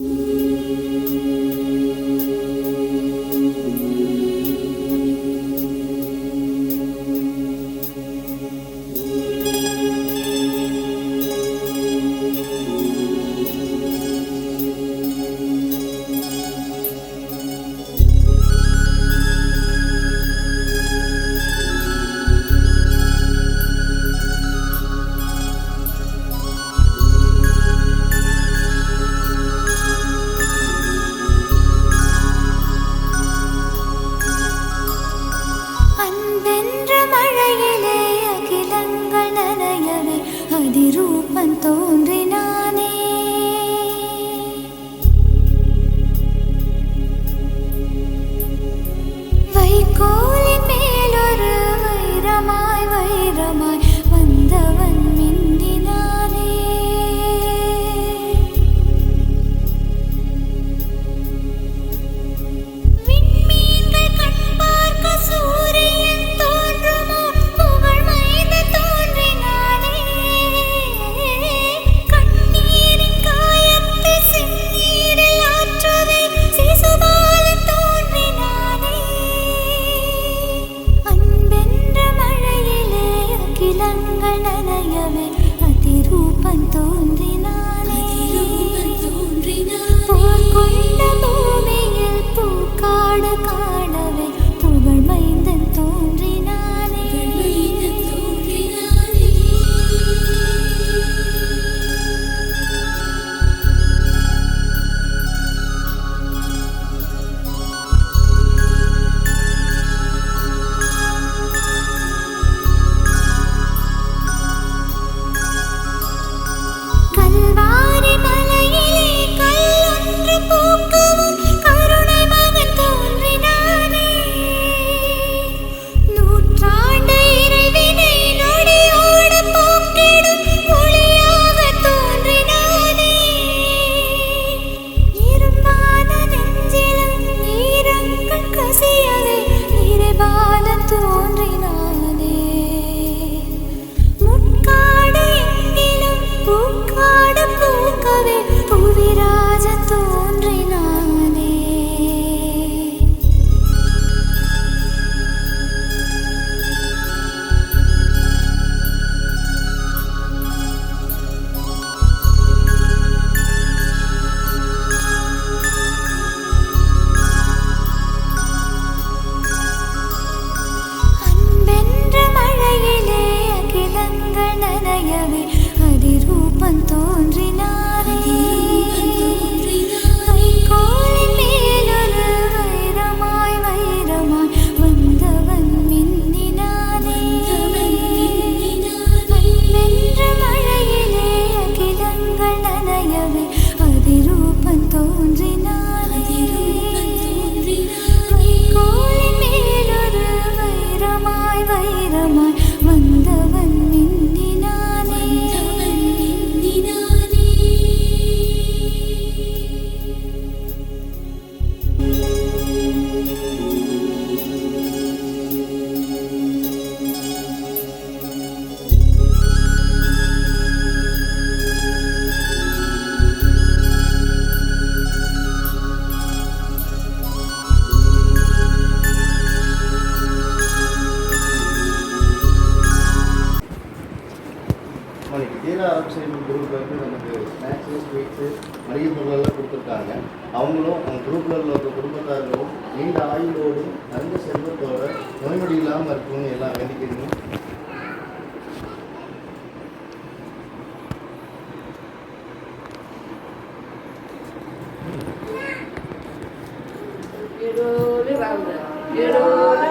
Música இதே அரபு குரூப் வந்து நமக்கு ஸ்நாக்ஸு ஸ்வீட்ஸு மளிகை பொருளெல்லாம் கொடுத்துருக்காங்க. அவங்களும் அந்த குரூப்பில் உள்ள குடும்பத்தார்களும் நீண்ட ஆயுளோடும் நல்ல செல்வத்தோட நோய் நொடி இல்லாமல் இருக்கணும்னு எல்லாம் வேண்டிக்கிறீங்க. ஏடோலே